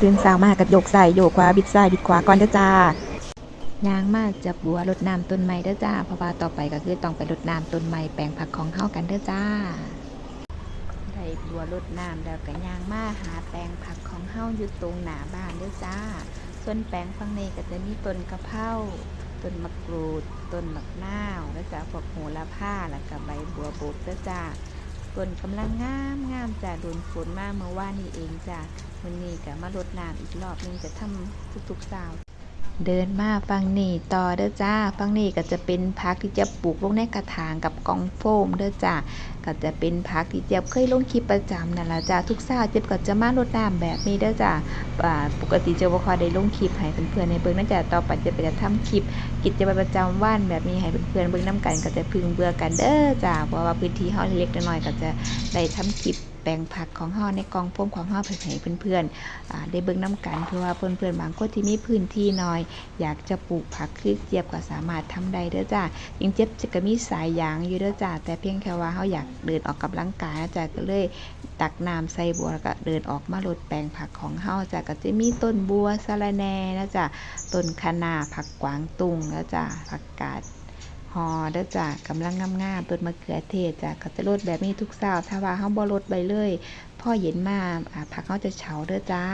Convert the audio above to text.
ตื่นเช้ามากกับโยกใส่โยกขวาบิดซ้ายบิดขวาก่อนเด้อจ้ายางมาจับบัวรดน้ำต้นไม้เด้อจ้า เพราะว่าต่อไปก็คือต้องไปรดน้ำต้นไม้แปลงผักของเฮากันเด้อจ้าได้บัวรดน้ำแล้วก็ยางมาหาแปลงผักของเฮาอยู่ตรงหน้าบ้านเด้อจ้า ส่วนแปลงฝั่งนี้ก็จะมีต้นกะเพราต้นมะกรูดต้นมะนาวแล้วจ้าพวกโหระพาแล้วก็ใบบัวบกเด้อจ้า ต้นกำลังงามงามจ้ะโดนฝนมากเมื่อวานนี้เองจ้ะวันนี้ก็มาลดน้ำอีกรอบหนึงจะทำทุกๆสาว เดินมาฟังนี่ต่อเด้อจ้าฟังนี่ก็จะเป็นพักที่จะปลูกลงในกระถางกับกองโฟมเด้อจ้าก็จะเป็นพักที่เจ็บเคยลงคลิปประจำนั่นละจ้าทุกเช้าเจ็บก็จะมารดน้ำแบบนี้เด้อจ้าปกติเจะบ่ค่อยได้ลงคลิปให้เพื่อนๆในเบิ่งนั่นจ้าต่อไปจะไปจะทำคลิป กิจวัตรประจำวันแบบนี้ให้เพื่อนๆเบิ่งน้กันก็จะพึงเบื่อกันเด้อจ้าเพราะว่าพื้นที่เฮาเล็กๆน้อยๆก็จะได้ทำคลิป แปลงผักของเฮาในกองโฟมของเฮาเพื่อให้เพื่อนๆได้เบิ่งน้กันเพื่อว่าเพื่อนๆบางคนที่มีพื้นที่น้อย อยากจะปลูกผักคือเจี๊ยบก็สามารถทำได้เด้อจ้ายิงเจี๊ยบจะก็มีสายยางอยู่เด้อจ้าแต่เพียงแค่ว่าเฮาอยากเดินออกกำลังกายจ้าก็เลยตักน้ำใส่บัวแล้วก็เดินออกมาลดแปลงผักของเฮาจ้าก็จะมีต้นบัวสะระแหน่นะจ้าต้นคะนาผักกวางตุ้งนะจ้าผักกาด ฮอเด้อจ้ากำลังงามๆต้นมะเขือเทศจ้าก็จะลดแบบนี้ทุกเช้าถ้าว่าเฮาบ่ลดไปเลยพ่อเย็นมาอ่าผักเฮาจะเฉาเด้อจ้า